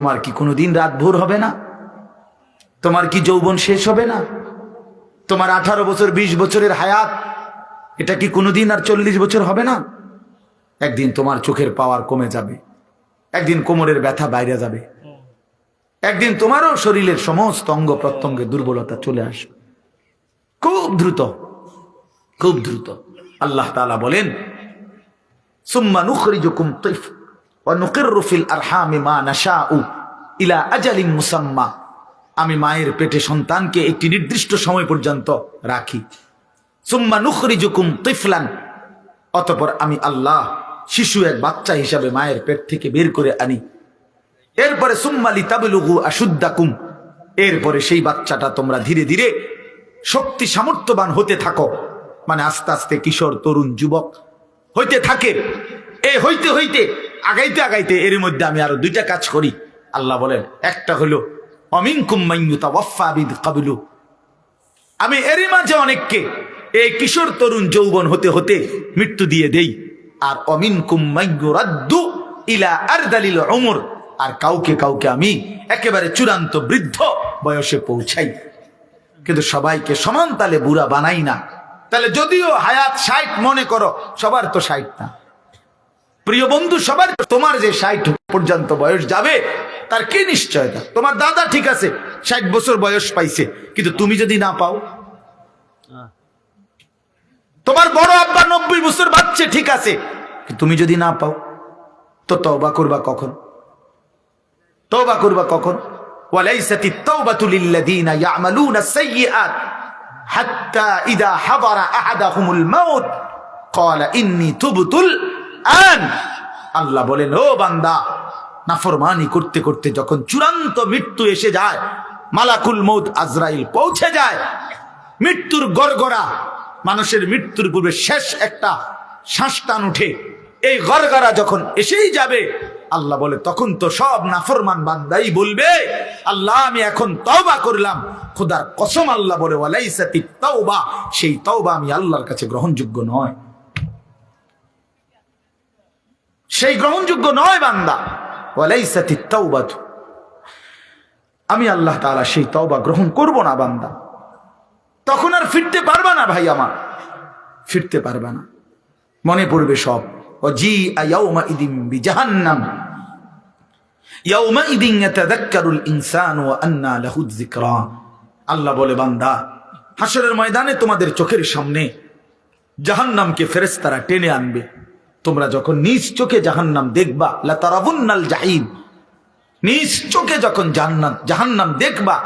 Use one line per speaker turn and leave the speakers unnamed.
তোমার কি কোনোদিন রাত ভোর হবে না? তোমার কি যৌবন শেষ হবে না? তোমার আঠারো বছর ২০ বছরের হায়াত, এটা কি কোনোদিন আর চল্লিশ বছর হবে না? একদিন তোমার চোখের পাওয়ার কমে যাবে। একদিন কোমরের ব্যথা বাইরে যাবে। একদিন তোমারও শরীরের সমস্ত অঙ্গ প্রত্যঙ্গে দুর্বলতা চলে আসবে। খুব দ্রুত খুব দ্রুত। আল্লাহ তালা বলেন, সুম্মা নুখরিজুকুম তিফ ওয়া নুকিররু ফিল আরহামি মা নাশাউ ইলা আজালিন মুসাম্মা। আমি মায়ের পেটে সন্তানকে একটি নির্দিষ্ট সময় পর্যন্ত রাখি। সুম্মা নুখরিজুকুম তিফলান। অতঃপর আমি আল্লাহ, শিশু এক বাচ্চা হিসাবে মায়ের পেট থেকে বের করে আনি। এরপরে সুম্মালি তাবলুগু আশুদ্দাকুম। এরপরে সেই বাচ্চাটা তোমরা ধীরে ধীরে শক্তি সামর্থ্যবান হতে থাকো। মানে আস্তে আস্তে কিশোর, তরুণ, যুবক হইতে থাকে। এ হইতে হইতে আগাইতে আগাইতে এর মধ্যে আমি আরও দুইটা কাজ করি। আল্লাহ বলেন, একটা হলো অমিন ওয়াফাবিদ কাবিলু আমি এরই মাঝে অনেককে এই কিশোর তরুণ যৌবন হতে হতে মৃত্যু দিয়ে দেই। আর অমিন কুম্মাইয়ুরাদ্দু ইলা আর দালিল অমর আর কাউকে কাউকে আমি একেবারে চূড়ান্ত বৃদ্ধ বয়সে পৌঁছাই। কিন্তু সবাইকে সমান তালে বুড়া বানাই না। তাহলে যদিও হায়াত ষাট মনে করো, সবার তো ষাট না। প্রিয় বন্ধু, সবার তোমার যে ষাট পর্যন্ত বয়স যাবে, তার কি নিশ্চয়তা? তোমার দাদা ঠিক আছে, ষাট বছর বয়স পাইছে, কিন্তু তুমি যদি না পাও? তোমার বড় আব্বা নব্বই বছর বাচ্চে ঠিক আছে তুমি যদি না পাও, তো তওবা করবা কখন? তওবা করবা কখন? তোমার আন আল্লাহ বলেন, ও বান্দা, নাফরমানি করতে করতে যখন চূড়ান্ত মৃত্যু এসে যায়, মালাকুল মৌদ আজরাইল পৌঁছে যায়। মৃত্যুর গড়গড়া, মানুষের মৃত্যুর পূর্বে শেষ একটা শ্বাস উঠে। এই গড়গড়া যখন এসেই যাবে, আল্লাহ বলে, তখন তো সব নাফরমান বান্দাই বলবে, আল্লাহ, আমি এখন তওবা করলাম। খোদার কসম আল্লাহ বলে ওয়ালাইসাতি তওবা সেই তওবা আমি আল্লাহর কাছে গ্রহণযোগ্য নয়। সেই গ্রহণযোগ্য নয় বান্দা। ওয়ালাইসাতি তাওবাতু। আমি আল্লাহ তাআলা সেই তওবা গ্রহণ করব না বান্দা। তখন আর ফিরতে পারবা না ভাই আমার। ফিরতে পারবা না। মনে পড়বে সব। ও জি আয়াউমা ইদিম বিজাহান্নাম। ইয়াউমা ইদিন ইয়াতাযাক্কারুল ইনসানু ওয়া আন্না লাহু যিকরা। আল্লাহ বলে, বান্দা হাসরের ময়দানে তোমাদের চোখের সামনে জাহান্নামকে ফেরেশতারা টেনে আনবে। তোমরা যখন নিজ চোখে জাহান্নাম দেখবা লা তারাবুন্নাল জাহিম নিজ চোখে যখন জান্নাত জাহান্নাম দেখবা